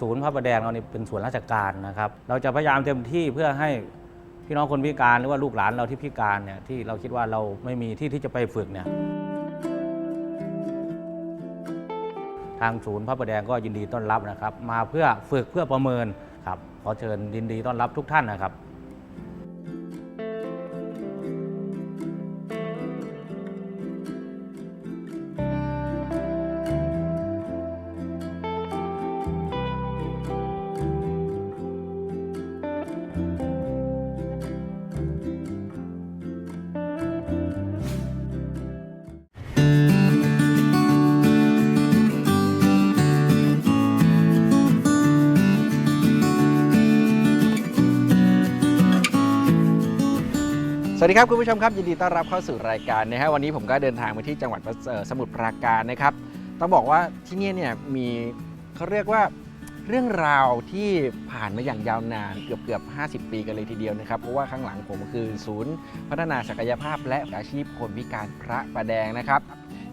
ศูนย์พระประแดงเรานี่เป็นส่วนราชการนะครับ เราจะพยายามเต็มที่เพื่อให้พี่น้องคนพิการหรือว่าลูกหลานเราที่พิการเนี่ยที่เราคิดว่าเราไม่มีที่ที่จะไปฝึกเนี่ยทางศูนย์พระประแดงก็ยินดีต้อนรับนะครับ มาเพื่อฝึกเพื่อประเมินครับขอเชิญยินดีต้อนรับทุกท่านนะครับ วัสดีครับคุณผู้ชมครับยินดีต้อนรับเข้าสู่รายการนะฮะวันนี้ผมก็เดินทางมาที่จังหวัดสมุทรปราการนะครับต้องบอกว่าที่นี่เนี่ยมีเขาเรียกว่าเรื่องราวที่ผ่านมาอย่างยาวนานเกือบเกือบ 50 ปีกันเลยทีเดียวนะครับ เพราะว่าข้างหลังผมคือศูนย์พัฒนาศักยภาพและอาชีพคนพิการพระประแดงนะครับ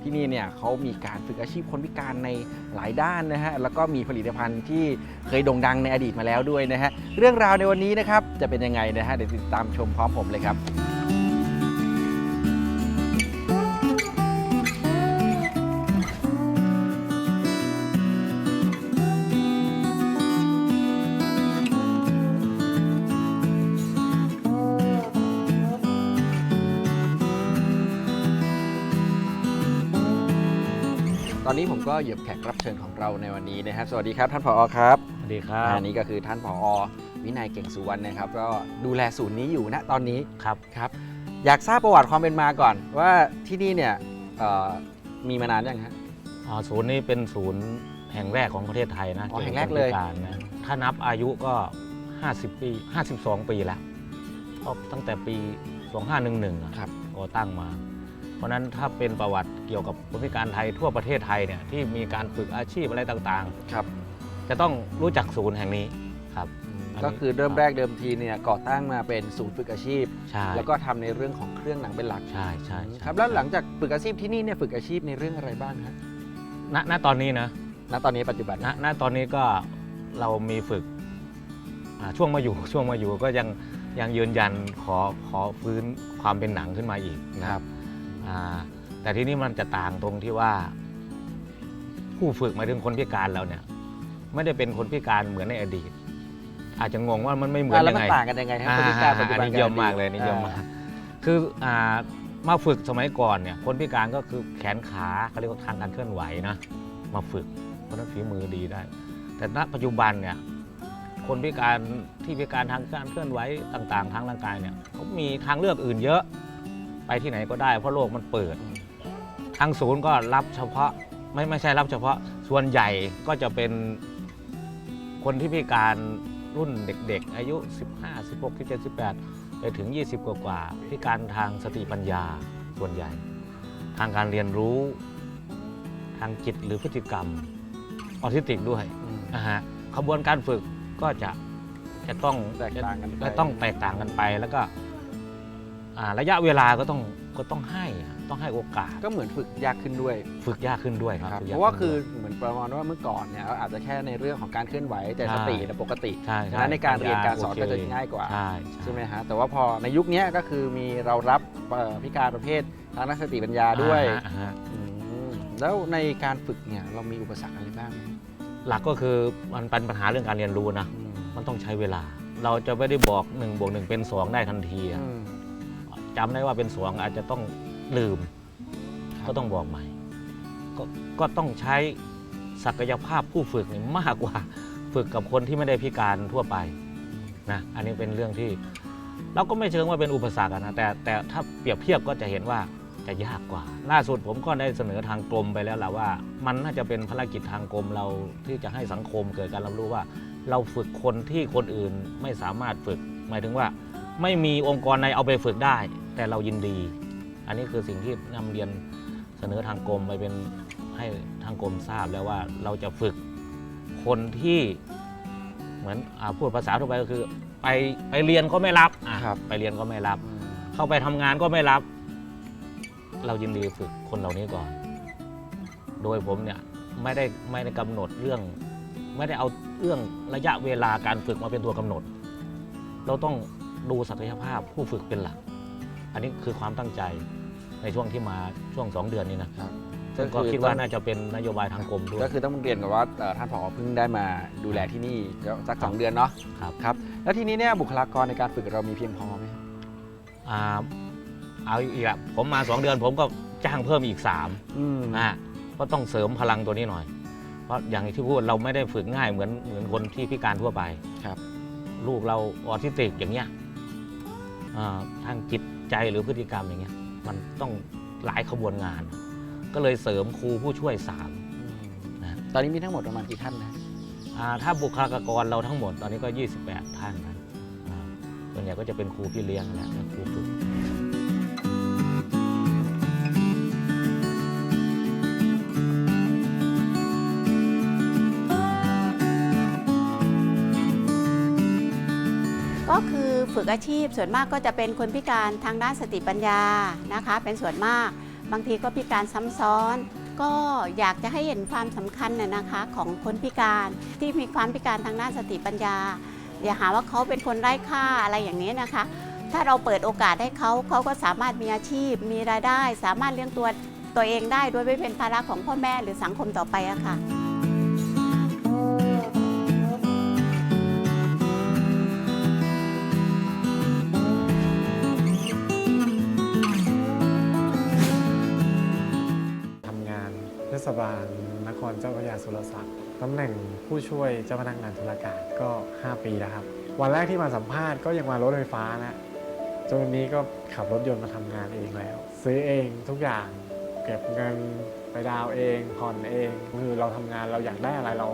ที่นี่เนี่ยเขามีการฝึกอาชีพคนพิการในหลายด้านนะฮะแล้วก็มีผลิตภัณฑ์ที่เคยโด่งดังในอดีตมาแล้วด้วยนะฮะเรื่องราวในวันนี้นะครับจะเป็นยังไงนะฮะเดี๋ยวติดตามชมพร้อมผมเลยครับ อนนี้ผมก็เหยียบแขกรับเชิญของเราในวันนี้นะครับ สวัสดีครับท่านผอครับสวัสดีครับอันนี้ก็คือท่านผอวินัยเก่งสุวรรณนะครับ ก็ดูแลศูนย์นี้อยู่ณตอนนี้ครับครับ อยากทราบประวัติความเป็นมาก่อน ว่าที่นี่เนี่ยเอ่อมีมานานยังฮะอ๋อศูนย์นี้เป็นศูนย์แห่งแรกของประเทศไทยนะอ๋อแห่งแรกกี่วบเลยคนพิการนะถ้านับอายุก็ 50 ปี 52 ปีแล้วก็ตั้งแต่ปี 2511อะครับก่อตั้งมา เพราะฉะนั้นถ้าเป็นประวัติเกี่ยวกับคนพิการไทยทั่วประเทศไทยเนี่ยที่มีการฝึกอาชีพอะไรต่างครับ ๆ จะต้องรู้จักศูนย์แห่งนี้ครับอันนี้ก็คือเริ่มแรกเดิมทีเนี่ยก่อตั้งมาเป็นศูนย์ฝึกอาชีพ ใช่แล้วก็ทำในเรื่องของเครื่องหนังเป็นหลักใช่ใช่ใช่ครับแล้วหลังจากฝึกอาชีพที่นี่เนี่ยฝึกอาชีพในเรื่องอะไรบ้างครับณณตอนนี้นะ ณตอนนี้ปัจจุบันณณตอนนี้ก็เรามีฝึกอ่าช่วงมาอยู่ ช่วงมาอยู่ก็ยังยังยืนยันขอขอฟื้นความเป็นหนังขึ้นมาอีกนะครับอ่า แต่ที่นี่มันจะต่างตรงที่ว่า ผู้ฝึกหมายถึงคนพิการเราเนี่ย ไม่ได้เป็นคนพิการเหมือนในอดีต อาจจะงงว่ามันไม่เหมือนอะแล้วยังมันไงต่างกันยังไงครับคนพิการปัจจุบันอันนี้เยี่ยมมากเลยนี่เยี่ยมมากคืออ่ามาฝึกสมัยก่อนเนี่ย คนพิการก็คือแขนขาเขาเรียกว่าทางการเคลื่อนไหวนะมาฝึกเพราะฉะนั้นฝีมือดีได้ แต่ณปัจจุบันเนี่ยคนพิการที่พิการทางการเคลื่อนไหวต่าง ๆ ทางร่างกายเนี่ยเขามีทางเลือกอื่นเยอะ ไปที่ไหนก็ได้ เพราะโลกมันเปิด ทางศูนย์ก็รับเฉพาะไม่ไม่ใช่รับเฉพาะส่วนใหญ่ก็จะเป็นคนที่พิการรุ่นเด็ก ๆ อายุ 15 16 17 18 ไปถึง 20 กว่ากว่าๆพิการทางสติปัญญาส่วนใหญ่ ทางการเรียนรู้ ทางจิตหรือพฤติกรรมออทิสติกด้วยอืมนะฮะขบวนการฝึกก็จะจะต้องแตกต่างกันไปและต้องแตกต่างกันไปแล้วก็อ่า ระยะเวลาก็ต้องก็ต้องให้อะต้องให้โอกาสก็เหมือนฝึกยากขึ้นด้วย ฝึกยากขึ้นด้วยครับครับฝึกเพยกราะว่าขึ้นคือด้วยเหมือนประมาณว่าเมื่อก่อนเนี่ยเราอาจจะแค่ในเรื่องของการเคลื่อนไหวแต่ใช่สติเนี่ยปกติใช่ฉะนั้นในการเรียนการสอนโเคก็จะง่ายกว่าใช่ใช่ไหมฮะแต่ว่าพอในยุคเนี้ยก็คือมีเรารับเอ่อพิการประเภททางนักสติปัญญาด้วยอ่าฮะอ่าฮะอืมแล้วในการฝึกเนี่ยเรามีอุปสรรคอะไรบ้างไหมหลักก็คือมันเป็นปัญหาเรื่องการเรียนรู้นะอืมมันต้องใช้เวลา เราจะไม่ได้บอก1บวกหเป็น 2 ได้ทันทีอะอืม จำได้ว่าเป็น2อาจจะต้องลืมครับก็ต้องบอกใหม่ก็ก็ต้องใช้ศักยภาพผู้ฝึกเนี่ยมากกว่าฝึกกับคนที่ไม่ได้พิการทั่วไปนะอันนี้เป็นเรื่องที่ เราก็ไม่เชิงว่าเป็นอุปสรรคอะนะแต่แต่ถ้าเปรียบเทียบก็จะเห็นว่าจะยากกว่า ล่าสุดผมก็ได้เสนอทางกรมไปแล้วแหละว่า มันน่าจะเป็นภารกิจทางกรมเราที่จะให้สังคมเกิดการรับรู้ว่า เราฝึกคนที่คนอื่นไม่สามารถฝึก หมายถึงว่า ไม่มีองค์กรใดเอาไปฝึกได้ แต่เรายินดี อันนี้คือสิ่งที่นำเรียนเสนอทางกรมไปเป็นให้ทางกรมทราบแล้วว่าเราจะฝึกคนที่เหมือนอาพูดภาษาทั่วไปก็คือ ไปไปเรียนก็ไม่รับอะครับ ไปเรียนก็ไม่รับ เข้าไปทำงานก็ไม่รับ เรายินดีฝึกคนเหล่านี้ก่อน โดยผมเนี่ยไม่ได้ไม่ได้กำหนดเรื่อง ไม่ได้เอาเรื่องระยะเวลาการฝึกมาเป็นตัวกำหนด เราต้อง ดูศักยภาพผู้ฝึกเป็นหลัก อันนี้คือความตั้งใจในช่วงที่มาช่วงสองเดือนนี้นะครับ ซึ่งก็คิดว่าน่าจะเป็นนโยบายทางกรมด้วย ก็คือต้องเรียนกับว่าเอ่อท่านผอเพิ่งได้มาดูแลที่นี่ก็สักสองเดือนเนาะครับ ครับ แล้วทีนี้เนี่ยบุคลากรในการฝึกเรามีเพียงพอไหมอ่าเอาอีกละผมมาสองเดือนผมก็จ้างเพิ่มอีกสามอืมนะฮะก็ต้องเสริมพลังตัวนี้หน่อย เพราะอย่างที่พูดเราไม่ได้ฝึกง่ายเหมือนเหมือนคนที่พิการทั่วไป ครับ ลูกเราออทิสติกอย่างเงี้ยอ่า ทางจิตใจหรือพฤติกรรมอย่างเงี้ยมันต้องหลายขบวนงาน ก็เลยเสริมครูผู้ช่วยสามนะตอนนี้มีทั้งหมดประมาณกี่ท่านนะอ่าถ้าบุคลากรเราทั้งหมดตอนนี้ก็ 28 ท่านนะอ่าส่วนใหญ่ก็จะเป็นครูพี่เลี้ยงและครูฝึกก็ ฝึกอาชีพ ส่วนมากก็จะเป็นคนพิการทางด้านสติปัญญานะคะ เป็นส่วนมาก บางทีก็พิการซ้ำซ้อน ก็อยากจะให้เห็นความสำคัญน่ะนะคะของคนพิการที่มีความพิการทางด้านสติปัญญา อย่าหาว่าเขาเป็นคนไร้ค่าอะไรอย่างนี้นะคะ ถ้าเราเปิดโอกาสให้เขาเขาก็สามารถมีอาชีพ มีรายได้ สามารถเลี้ยงตัวตัวเองได้โดยไม่เป็นภาระของพ่อแม่หรือสังคมต่อไปอะค่ะ สุรศักดิ์ตำแหน่งผู้ช่วยเจ้าพนักงานธุรการก็ 5 ปีแล้วครับ วันแรกที่มาสัมภาษณ์ก็ยังมารถไฟฟ้านะจนวันนี้ก็ขับรถยนต์มาทำงานเองแล้ว ซื้อเองทุกอย่างเก็บเงินไปดาวเองผ่อนเอง คือเราทำงานเราอยากได้อะไรเรา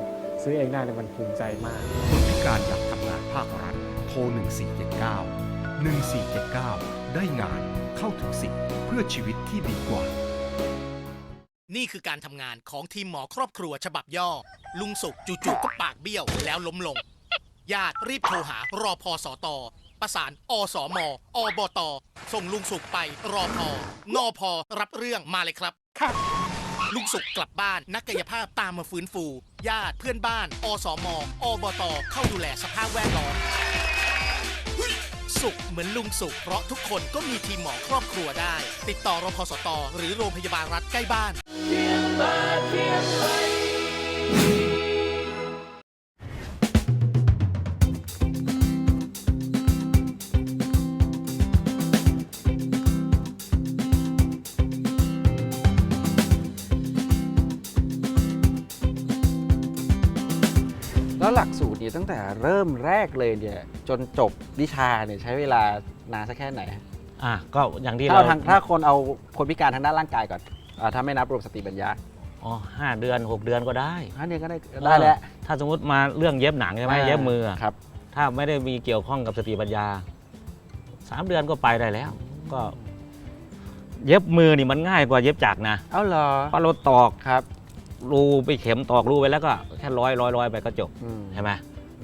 ซื้อเองได้เนี่ยมันภูมิใจมากคนพิการอยากทำงานภาครัฐโทร 1479 1479 ได้งานเข้าถึงสิทธิ์เพื่อชีวิตที่ดีกว่า นี่คือการทำงานของทีมหมอครอบครัวฉบับย่อ ลุงสุขจู่ๆก็ปากเบี้ยวแล้วล้มลง ญาติรีบโทรหารอพอสอตอประสานอสอมอบต ส่งลุงสุขไปรอพอนอพอรับเรื่องมาเลยครับ ครับ ลุงสุขกลับบ้านนักกายภาพตามมาฟื้นฟู ญาติเพื่อนบ้าน อสมอบต เข้าดูแลสภาพแวดล้อม สุขเหมือนลุงสุข เพราะทุกคนก็มีทีมหมอครอบครัวได้ ติดต่อรพสต หรือโรงพยาบาลรัฐใกล้บ้าน แล้วหลักสูตรนี้ตั้งแต่เริ่มแรกเลยเนี่ย จนจบวิชาเนี่ยใช้เวลานานสักแค่ไหนอะก็อย่างที่ถ้าเราเอาทางถ้าคนเอาคนพิการทางด้านร่างกายก่อนอ่าถ้าไม่นับรวมสติปัญญาอ๋อห้าเดือนหกเดือนก็ได้อันนี้ก็ได้ได้แล้วถ้าสมมติมาเรื่องเย็บหนังใช่ไหมเย็บมืออะครับ ถ้าไม่ได้มีเกี่ยวข้องกับสติปัญญาสามเดือนก็ไปได้แล้ว ก็ เย็บมือนี่มันง่ายกว่าเย็บจักรนะเอาเหรอเพราะเราตอกครับรูไปเข็มตอกรูไปแล้วก็แค่ร้อยร้อยร้อยไปก็จบอืมใช่ไหม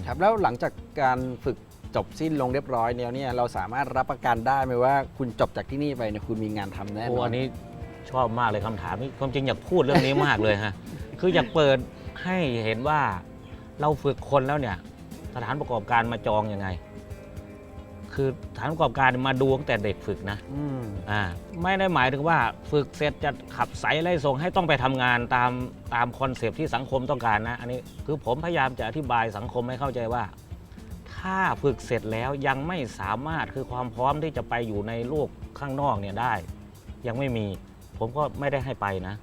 ครับแล้วหลังจากการฝึก จบสิ้นลงเรียบร้อยแล้วเนี่ยเราสามารถรับประกันได้ไหมว่าคุณจบจากที่นี่ไปเนี่ยคุณมีงานทำแน่นโอ้อนอันนี้ชอบมากเลยคำถามนี้ความจริงอยากพูดเรื่องนี้มากเลยฮะคืออยากเปิดให้เห็นว่าเราฝึกคนแล้วเนี่ยสถานประกอบการมาจองยังไง คือสถานประกอบการมาดูตั้งแต่เด็กฝึกนะอืมอ่าไม่ได้หมายถึงว่าฝึกเสร็จจะขับสายไล่ส่งให้ต้องไปทำงานตามตามคอนเซปต์ที่สังคมต้องการนะ อันนี้คือผมพยายามจะอธิบายสังคมให้เข้าใจว่า ถ้าฝึกเสร็จแล้วยังไม่สามารถคือความพร้อมที่จะไปอยู่ในโลกข้างนอกเนี่ยได้ ยังไม่มีผมก็ไม่ได้ให้ไปนะ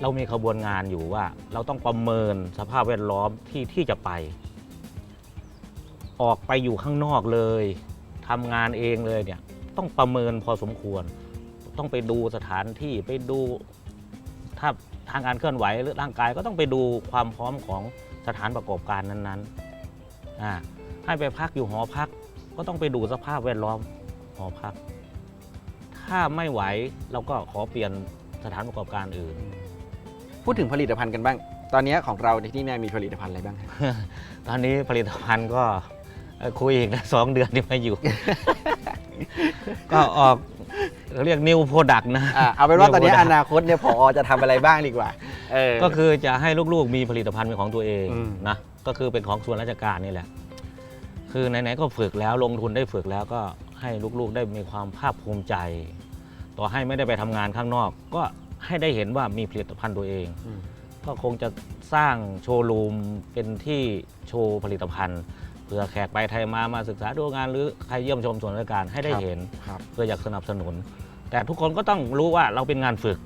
เรามีขบวนงานอยู่ว่า เราต้องประเมินสภาพแวดล้อมที่ที่จะไป ออกไปอยู่ข้างนอกเลยทำงานเองเลยเนี่ยต้องประเมินพอสมควร ต้องไปดูสถานที่ไปดูถ้าทางการเคลื่อนไหวหรือร่างกายก็ต้องไปดูความพร้อมของสถานประกอบการนั้นๆอ่า ให้ไปพักอยู่หอพัก ก็ต้องไปดูสภาพแวดล้อมหอพัก ถ้าไม่ไหวเราก็ขอเปลี่ยนสถานประกอบการอื่น พูดถึงผลิตภัณฑ์กันบ้าง ตอนนี้ของเราในที่นี่มีผลิตภัณฑ์อะไรบ้างครับตอนนี้ผลิตภัณฑ์ก็เอ่อคุยอีกนะสองเดือนที่มาอยู่ ก็ออกเรียกนิวโปรดักนะ อ่าเอาเป็นว่าตอนนี้เดี๋ยวอนาคตเนี่ยพอจะทำอะไรบ้างดีกว่า เออ ก็คือจะให้ลูกๆมีผลิตภัณฑ์เป็นของตัวเองอืม นะ ก็คือเป็นของส่วนราชการนี่แหละ คือไหนๆก็ฝึกแล้วลงทุนได้ฝึกแล้วก็ให้ลูกๆได้มีความภาคภูมิใจ ต่อให้ไม่ได้ไปทำงานข้างนอก ก็ให้ได้เห็นว่ามีผลิตภัณฑ์ตัวเอง อืม ก็คงจะสร้างโชว์รูมเป็นที่โชว์ผลิตภัณฑ์เพื่อแขกไปไทยมามาศึกษาดูงาน หรือใครเยี่ยมชมส่วนราชการให้ได้ครับเห็น ครับ เพื่ออยากสนับสนุน แต่ทุกคนก็ต้องรู้ว่าเราเป็นงานฝึก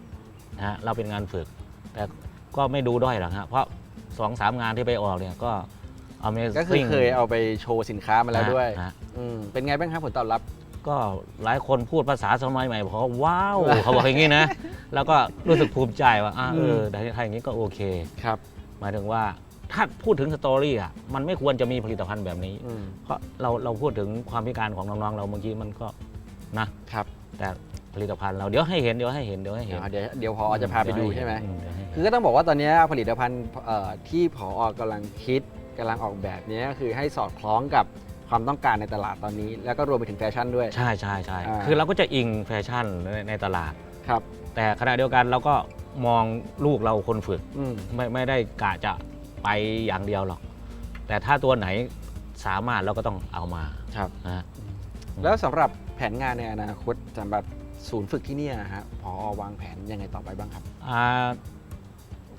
นะฮะเราเป็นงานฝึก แต่ก็ไม่ดูด้อยหรอกฮะเพราะสองสามงานที่ไปออกเนี่ยก็ Amazing ก็คือเคยเอาไปโชว์สินค้ามาแล้วด้วยฮะ อืมเป็นไงบ้างครับผลตอบรับ ก็หลายคนพูดภาษาสมัยใหม่บอกว่าว้าว เขาบอกอย่างนี้นะ แล้วก็รู้สึกภูมิใจว่าอะเออแต่ถ้าอย่างนี้ก็โอเค ครับ หมายถึงว่าถ้าพูดถึงสตอรี่อะมันไม่ควรจะมีผลิตภัณฑ์แบบนี้ อืมเพราะเราเราพูดถึงความพิการของน้องๆเราเมื่อกี้มันก็นะ ครับแต่ผลิตภัณฑ์เราเดี๋ยวให้เห็นเดี๋ยวให้เห็นเดี๋ยวให้เห็นเดี๋ยวเดี๋ยวพอจะพาไปดูใช่ไหม อืเดี๋ยวให้เห็น คือก็ต้องบอกว่าตอนนี้ผลิตภัณฑ์เอ่อที่ผออกำลังคิด กำลังออกแบบเนี้ยคือให้สอดคล้องกับความต้องการในตลาดตอนนี้ แล้วก็รวมไปถึงแฟชั่นด้วย ใช่ใช่ใช่อ่า คือเราก็จะอิงแฟชั่นในในตลาด ครับแต่ขณะเดียวกันเราก็มองลูกเราคนฝึก อืมไม่ไม่ได้กะจะไปอย่างเดียวหรอก แต่ถ้าตัวไหนสามารถเราก็ต้องเอามาครับ นะฮะ แล้วสำหรับแผนงานในอนาคตสำหรับศูนย์ฝึกที่เนี่ยนะฮะพอวางแผนยังไงต่อไปบ้างครับ อ่า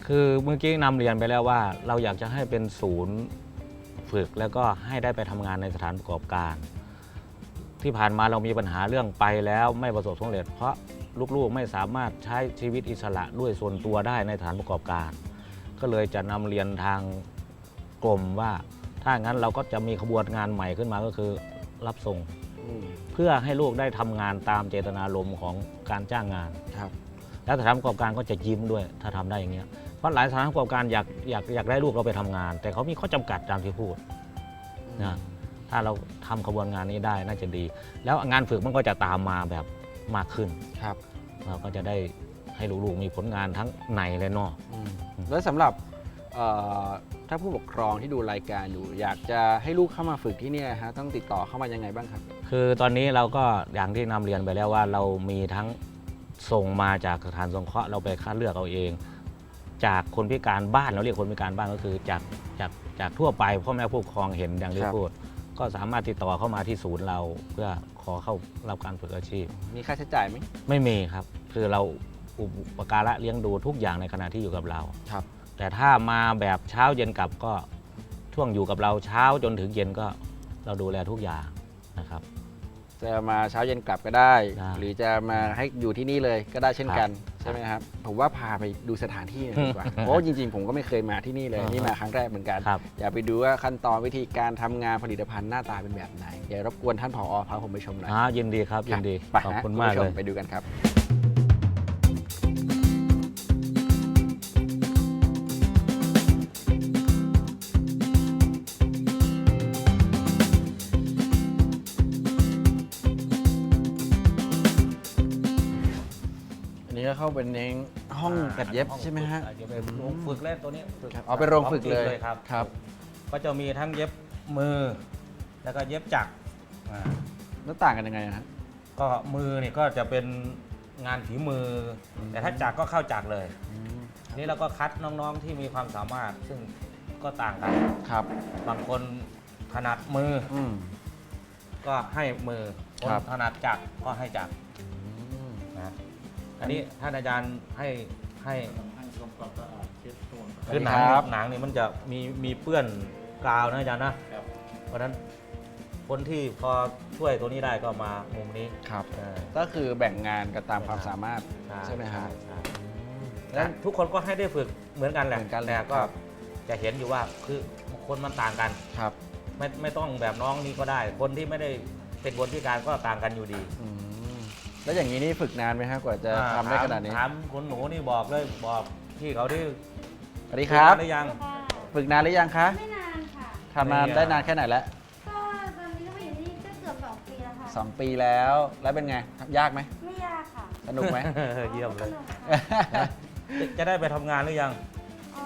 คือเมื่อกี้นำเรียนไปแล้วว่า เราอยากจะให้เป็นศูนย์ฝึกแล้วก็ให้ได้ไปทำงานในสถานประกอบการ ที่ผ่านมาเรามีปัญหาเรื่องไปแล้วไม่ประสบความสำเร็จ เพราะลูกๆไม่สามารถใช้ชีวิตอิสระด้วยส่วนตัวได้ในสถานประกอบการ ก็เลยจะนำเรียนทางกรมว่า ถ้างั้นเราก็จะมีขบวนงานใหม่ขึ้นมาก็คือรับส่งอืมเพื่อให้ลูกได้ทำงานตามเจตนารมณ์ของการจ้างงานครับแล้วสถานประกอบการก็จะยิ้มด้วย ถ้าทำได้อย่างเงี้ยเพ ราะหลายสถานประกอบการอยากอยากอยากได้ลูกเราไปทำงาน แต่เขามีข้อจำกัดตามที่พูดนะถ้าเราทำขบวนงานนี้ได้น่าจะดี แล้วงานฝึกมันก็จะตามมาแบบมากขึ้นครับ เราก็จะได้ให้ลูกๆมีผลงานทั้งในและนอกอืมแล้วสำหรับเอ่อถ้าผู้ปกครองที่ดูรายการอยู่ อยากจะให้ลูกเข้ามาฝึกที่เนี่ยฮะต้องติดต่อเข้ามายังไงบ้างครับ คือตอนนี้เราก็อย่างที่นำเรียนไปแล้วว่าเรามีทั้งส่งมาจากสถานสงเคราะห์เราไปคัดเลือกเอาเอง จากคนพิการบ้านเราเรียกคนพิการบ้านก็คือจากจากจากทั่วไปพ่อแม่ผู้ปกครองเห็นอย่างที่ครับ พูด ก็สามารถติดต่อเข้ามาที่ศูนย์เราเพื่อขอเข้ารับการฝึกอาชีพ มีค่าใช้จ่ายไหม ไม่มีครับ คือเราอุปการะเลี้ยงดูทุกอย่างในขณะที่อยู่กับเราครับ แต่ถ้ามาแบบเช้าเย็นกลับก็ช่วงอยู่กับเราเช้าจนถึงเย็นก็เราดูแลทุกอย่างนะครับ จะมาเช้าเย็นกลับก็ได้ ได้หรือจะมาให้อยู่ที่นี่เลยก็ได้เช่นกันครับใช่ไหมครับ ผมว่าพาไปดูสถานที่หน่อยดีกว่า เพราะว่าจริงๆ ผมก็ไม่เคยมาที่นี่เลยอ่าฮะนี่มาครั้งแรกเหมือนกัน ครับอยากไปดูว่าขั้นตอนวิธีการทำงานผลิตภัณฑ์หน้าตาเป็นแบบไหนเดี๋ยวรบกวนท่านผอพาผมไปชมหน่อยอ่ายินดีครับยินดี ไปขอบฮะคุณณมากผู้ชเลย ไปดูกันครับ ก็เข้าเป็นในห้องตัดเย็บใช่ไหมฮะเดี๋ยวไปโรงฝึกเล่นตัวนี้ฝึกครับเอาไปโรงฝึกเลยครับ ครับ ก็จะมีทั้งเย็บมือ แล้วก็เย็บจักรอ่าแล้วต่างกันยังไงอะฮะ ก็มือนี่ก็จะเป็นงานฝีมืออแต่ถ้าจักรก็เข้าจักรเลยอันนี้เราก็คัดน้องๆที่มีความสามารถซึ่งก็ต่างกัน ครับ บางคนถนัดมืออืม ก็ให้มือคนครับ ถนัดจักรก็ให้จักรนะ อันนี้ท่านอาจารย์ให้ให้คือหนังครับ หนังนี่มันจะมีมีเปื้อนกาวนะอาจารย์นะเพราะฉะนั้นคนที่พอช่วยตัวนี้ได้ก็มามุมนี้ครับ เออก็คือแบ่งงานกันตามความสามารถใช่ไหมฮะ ใช่แล้วทุกคนก็ให้ได้ฝึกเหมือนกันแหละเหมือนกันเลยแต่ก็ครับ จะเห็นอยู่ว่าคือคนมันต่างกัน ครับไม่ไม่ต้องแบบน้องนี่ก็ได้ คนที่ไม่ได้เป็นคนพิการก็ต่างกันอยู่ดี อืม แล้วอย่างนี้นี่ฝึกนานไหมฮะกว่าจะอ่ทำได้ขนาดนี้ถามคุณหนูนี่บอกเลยบอกพี่เขาที่สวัสดีครับหรือยังฝึกนานหรือยังคะไม่นานค่ะ ทำนานไม่ได้อะนานแค่ไหนแล้วก็ตอนนี้ก็มาอยู่ที่นี่ก็เกือบสองปีแล้วค่ะสองปีแล้ว แล้วเป็นไงทำยากไหมไม่ยากค่ะสนุกไหม เยี่ยมเลย สนุกค่ะจะจะได้ไปทำงานหรือยัง อ๋อ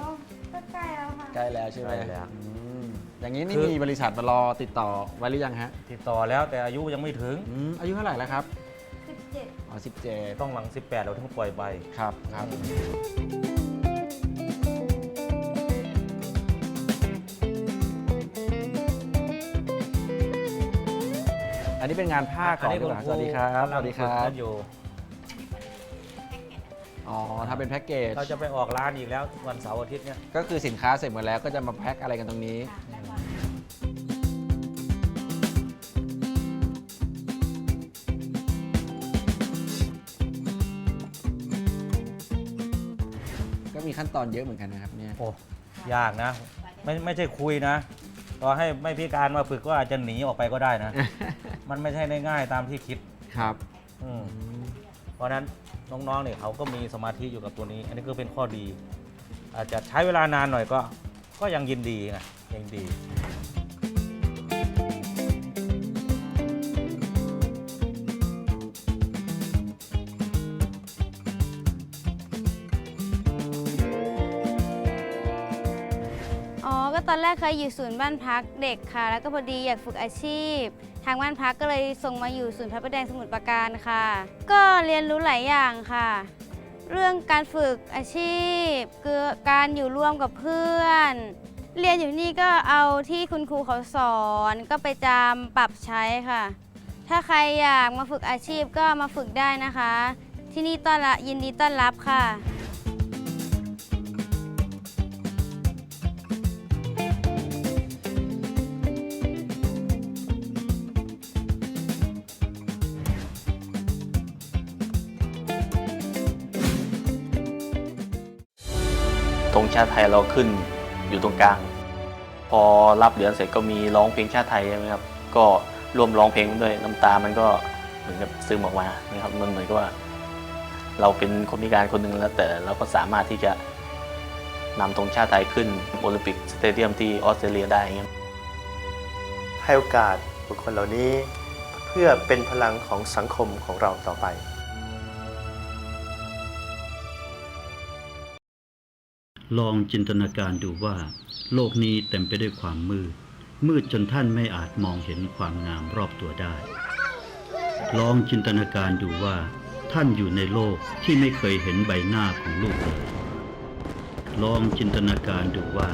ก็ใกล้แล้วค่ะ ใกล้แล้วใช่ไหมใกล้แล้ว อืมอย่างนี้นี่คือมีบริษัทมารอติดต่อไว้หรือยังฮะติดต่อแล้วแต่อายุยังไม่ถึง อืมอายุเท่าไหร่แล้วครับสิบ เจ็ดอ๋อสิบเจ็ดต้องหลัง 18 เราถึงปล่อยไปครับครับ อันนี้เป็นงานผ้าก่อนดีกว่าสวัสดีครับสวัสดีครับกำลังฝึกกันอยู่อ๋อถ้าเป็นแพ็กเกจ เราจะไปออกร้านอีกแล้ววันเสาร์อาทิตย์เนี่ย ก็คือสินค้าเสร็จหมดแล้วก็จะมาแพ็คอะไรกันตรงนี้ ตอนเยอะเหมือนกันนะครับเนี่ย โอ้ยากนะ ไม่ไม่ใช่คุยนะต่อให้ไม่พิการมาฝึกก็อาจจะหนีออกไปก็ได้นะ มันไม่ใช่ง่ายๆตามที่คิดครับอืมเพราะฉะนั้นน้องๆเนี่ยเขาก็มีสมาธิอยู่กับตัวนี้ อันนี้ก็เป็นข้อดี อาจจะใช้เวลานานหน่อยก็ ก็ยังยินดีไงยังดี เคยอยู่ศูนย์บ้านพักเด็กค่ะ แล้วก็พอดีอยากฝึกอาชีพ ทางบ้านพักก็เลยส่งมาอยู่ศูนย์พระประแดงสมุทรปราการค่ะ ก็เรียนรู้หลายอย่างค่ะ เรื่องการฝึกอาชีพคือการอยู่ร่วมกับเพื่อน เรียนอยู่นี่ก็เอาที่คุณครูเขาสอนก็ไปจำปรับใช้ค่ะ ถ้าใครอยากมาฝึกอาชีพก็มาฝึกได้นะคะ ที่นี่ต้อนรับยินดีต้อนรับค่ะ ชาติไทยเราขึ้นอยู่ตรงกลาง พอรับเหรียญเสร็จก็มีร้องเพลงชาติไทยใช่ไหมครับ ก็ร่วมร้องเพลงด้วยน้ำตามันก็เหมือนกับซึมออกมานะครับมันเหมือนกับว่า เราเป็นคนพิการคนหนึ่งแล้วแต่เราก็สามารถที่จะนำธงชาติไทยขึ้นโอลิมปิกสเตเดียมที่ออสเตรเลียได้อย่างเงี้ยให้โอกาสบุคคลเหล่านี้เพื่อเป็นพลังของสังคมของเราต่อไป ลองจินตนาการดูว่า โลกนี้เต็มไปด้วยความมืด มืดจนท่านไม่อาจมองเห็นความงามรอบตัวได้ ลองจินตนาการดูว่า ท่านอยู่ในโลกที่ไม่เคยเห็นใบหน้าของลูกเลยลองจินตนาการดูว่า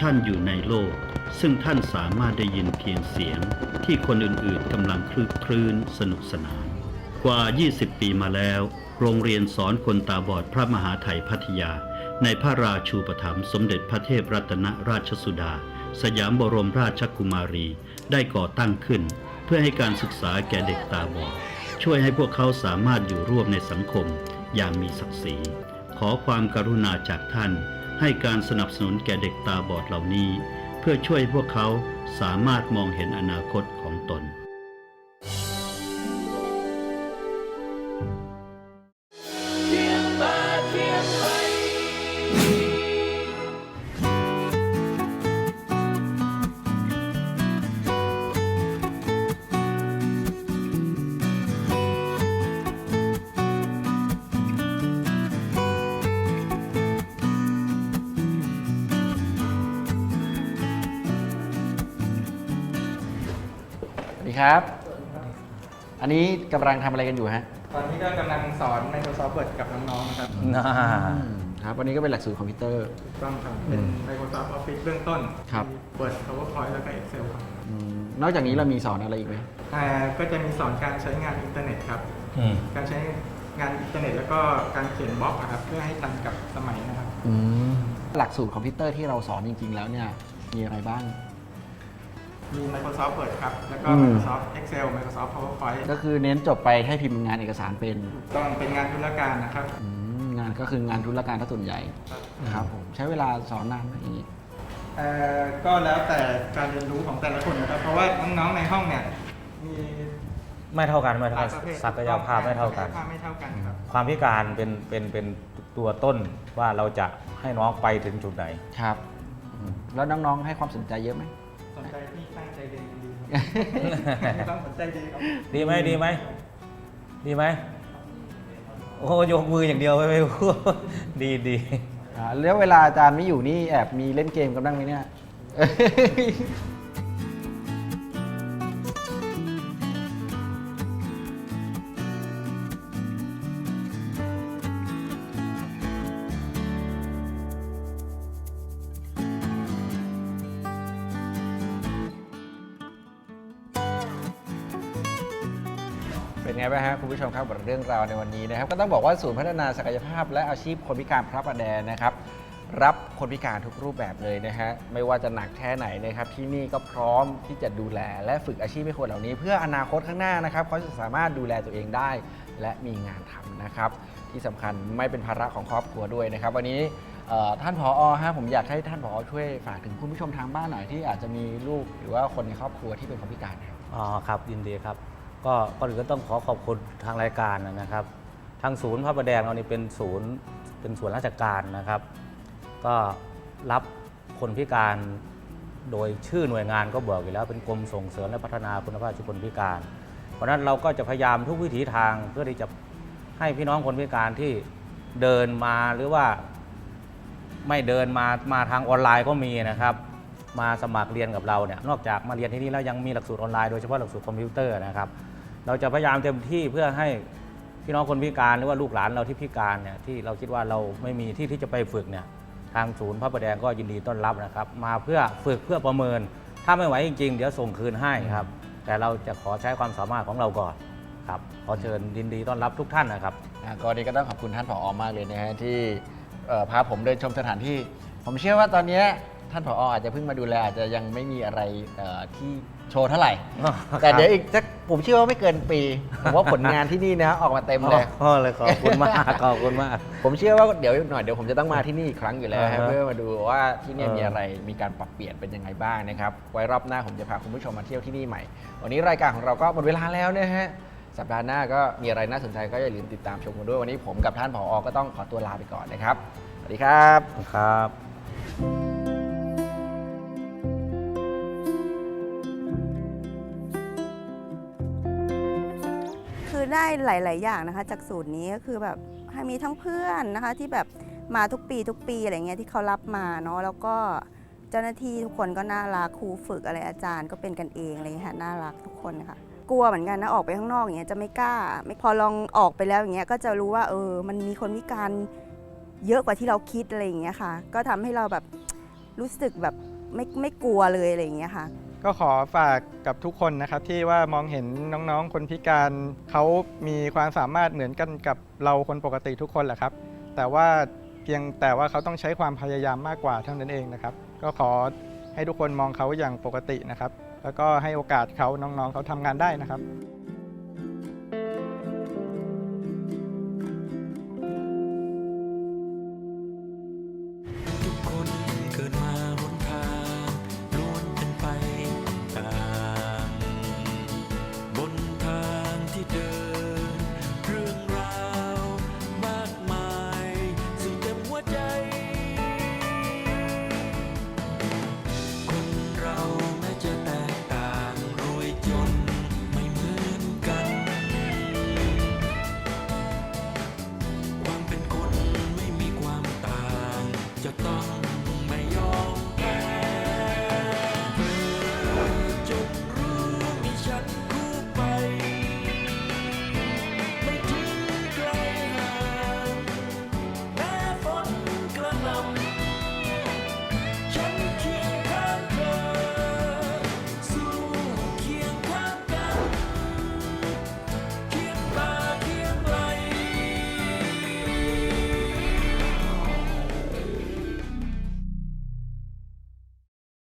ท่านอยู่ในโลก ซึ่งท่านสามารถได้ยินเพียงเสียง ที่คนอื่นๆกำลังคลึกคลืนสนุกสนาน กว่า 20 ปีมาแล้ว โรงเรียนสอนคนตาบอดพระมหาไทยพัทยา ในพระราชูปถัมภ์สมเด็จพระเทพรัตนราชสุดา สยามบรมราชกุมารีได้ก่อตั้งขึ้น เพื่อให้การศึกษาแก่เด็กตาบอดช่วยให้พวกเขาสามารถอยู่ร่วมในสังคม อย่างมีศักดิ์ศรีขอความกรุณาจากท่าน ให้การสนับสนุนแก่เด็กตาบอดเหล่านี้ เพื่อช่วยให้พวกเขาสามารถมองเห็นอนาคตของตน นนี้กำลังทำอะไรกันอยู่ฮะตอนนี้ก็กำลังสอน Microsoft Word กับน้องๆนะครับน่าครับวันนี้ก็เป็นหลักสูตรคอมพิวเตอร์ถูกต้องครับเป็น Microsoft Office เบื้องต้นครับมี Word PowerPoint แล้วก็ Excel ครับอืมนอกจากนี้เรามีสอนอะไรอีกไหมอ่าก็จะมีสอนการใช้งานอินเทอร์เน็ตครับ อืม การใช้งานอินเทอร์เน็ตแล้วก็การเขียนบล็อกอะครับเพื่อให้ทันกับสมัยนะครับ หลักสูตรคอมพิวเตอร์ที่เราสอนจริง ๆ แล้วเนี่ยมีอะไรบ้าง มี Microsoft Word ครับ แล้วก็ อืม Microsoft Excel Microsoft PowerPoint ก็คือเน้นจบไปให้พิมพ์งานเอกสารเป็นต้องเป็นงานธุรการนะครับ อืมงานก็คืองานธุรการถ้าส่วนใหญ่ครับนะครับผมใช้เวลาสอนนานไหมอย่างนี้ เอ่อก็แล้วแต่การเรียนรู้ของแต่ละคนนะครับ เพราะว่าน้องๆในห้องเนี่ยมีไม่เท่ากันไม่หเท่าลากัยนประเภทศักยภาพไม่เท่ากัน ศัยภาพไม่เท่ากันครับ ความพิการเป็นเป็นเป็นตัวต้นว่าเราจะให้น้องไปถึงจุดไหน ครับอืมแล้วน้อง ๆ ให้ความสนใจเยอะไหม สนใจที่ตั้งใจเรียนดีครับต้องสนใจดีครับดีไหมดีไหมดีไหมโอ้ยกมืออย่างเดียวไม่ไม่พูดดีดีอ่าแล้วเวลาอาจารย์ไม่อยู่นี่แอบมีเล่นเกมกันบ้างไหมเนี่ย ผู้ชมครับกับเรื่องราวในวันนี้นะครับ ก็ต้องบอกว่าศูนย์พัฒนาศักยภาพ และอาชีพคนพิการพระประแดงนะครับ รับคนพิการทุกรูปแบบเลยนะฮะไม่ว่าจะหนักแค่ไหนนะครับ ที่นี่ก็พร้อมที่จะดูแล และฝึกอาชีพให้คนเหล่านี้ เพื่ออนาคตข้างหน้านะครับเขาจะสามารถดูแลตัวเองได้ และมีงานทำนะครับ ที่สำคัญไม่เป็นภาระของครอบครัวด้วยนะครับ วันนี้เอ่อท่านผอฮะผมอยากให้ท่านผอช่วยฝากถึงคุณผู้ชมทางบ้านหน่อยที่อาจจะมีลูกหรือว่าคนในครอบครัวที่เป็นคนพิการครับ อ๋อครับยินดีครับ ก็ก่อนอื่นก็ต้องขอขอบคุณทางรายการนะครับ ทางศูนย์พระประแดงเรานี่เป็นศูนย์เป็นส่วนราชการนะครับ ก็รับคนพิการโดยชื่อหน่วยงานก็บอกอยู่แล้วเป็นกรมส่งเสริมและพัฒนาคุณภาพชีวิตคนพิการ เพราะฉะนั้นเราก็จะพยายามทุกวิถีทางเพื่อที่จะให้พี่น้องคนพิการที่เดินมาหรือว่าไม่เดินมามาทางออนไลน์ก็มีนะครับ มาสมัครเรียนกับเราเนี่ยนอกจากมาเรียนที่นี่แล้วยังมีหลักสูตรออนไลน์โดยเฉพาะหลักสูตรคอมพิวเตอร์นะครับ เราจะพยายามเต็มที่เพื่อให้พี่น้องคนพิการหรือว่าลูกหลานเราที่พิการเนี่ยที่เราคิดว่าเราไม่มีที่ที่จะไปฝึกเนี่ยทางศูนย์พระประแดงก็ยินดีต้อนรับนะครับ มาเพื่อฝึกเพื่อประเมิน ถ้าไม่ไหวจริงๆ เดี๋ยวส่งคืนให้ครับ แต่เราจะขอใช้ความสามารถของเราก่อนครับขอเชิญยินดีต้อนรับทุกท่านนะครับอ่าก็วันนี้ก็ต้องขอบคุณท่านผอมากเลยนะฮะที่เอ่อพาผมเดินชมสถานที่ ผมเชื่อว่าตอนเนี้ยท่านผออาจจะเพิ่งมาดูแลอาจจะยังไม่มีอะไรเอ่อที่ โชว์เท่าไหร่ แต่เดี๋ยวอีกสักผมเชื่อว่าไม่เกินปี ผมว่าผลงานที่นี่นะออกมาเต็มเลยอ๋อเลยขอบคุณมากขอบคุณมาก ผมเชื่อว่าเดี๋ยวอีกหน่อยเดี๋ยวผมจะต้องมาที่นี่อีกครั้งอยู่แล้วอ่าฮะฮะเพื่อมาดูว่าที่เนี่ยเออมีอะไรมีการปรับเปลี่ยนเป็นยังไงบ้างนะครับ ไว้รอบหน้าผมจะพาคุณผู้ชมมาเที่ยวที่นี่ใหม่ วันนี้รายการของเราก็หมดเวลาแล้วนะฮะสัปดาห์หน้าก็มีอะไรน่าสนใจก็อย่าลืมติดตามชมกันด้วยวันนี้ผมกับท่านผอ ก็ต้องขอตัวลาไปก่อนนะครับ สวัสดีครับ ครับ ได้หลาย ๆ อย่างนะคะ จากสูตรนี้ก็คือแบบมีทั้งเพื่อนนะคะที่แบบมาทุกปีทุกปีอะไรเงี้ยที่เขารับมาเนาะแล้วก็เจ้าหน้าที่ทุกคนก็น่ารักครูฝึกอะไรอาจารย์ก็เป็นกันเองอะไรเงี้ยค่ะน่ารักทุกคนค่ะกลัวเหมือนกันนะออกไปข้างนอกอย่างเงี้ยจะไม่กล้า ไม่พอลองออกไปแล้วอย่างเงี้ยก็จะรู้ว่าเออ มันมีคนพิการเยอะกว่าที่เราคิดอะไรอย่างเงี้ยค่ะ ก็ทำให้เราแบบรู้สึกแบบไม่ไม่กลัวเลยอะไรอย่างเงี้ยค่ะ ก็ขอฝากกับทุกคนนะครับที่ว่ามองเห็นน้องๆ คนพิการเขามีความสามารถเหมือนกันกับเราคนปกติทุกคนแหละครับ แต่ว่าเพียงแต่ว่าเขาต้องใช้ความพยายามมากกว่าเท่านั้นเองนะครับ ก็ขอให้ทุกคนมองเขาอย่างปกตินะครับ แล้วก็ให้โอกาสเขาน้องๆเขาทำงานได้นะครับ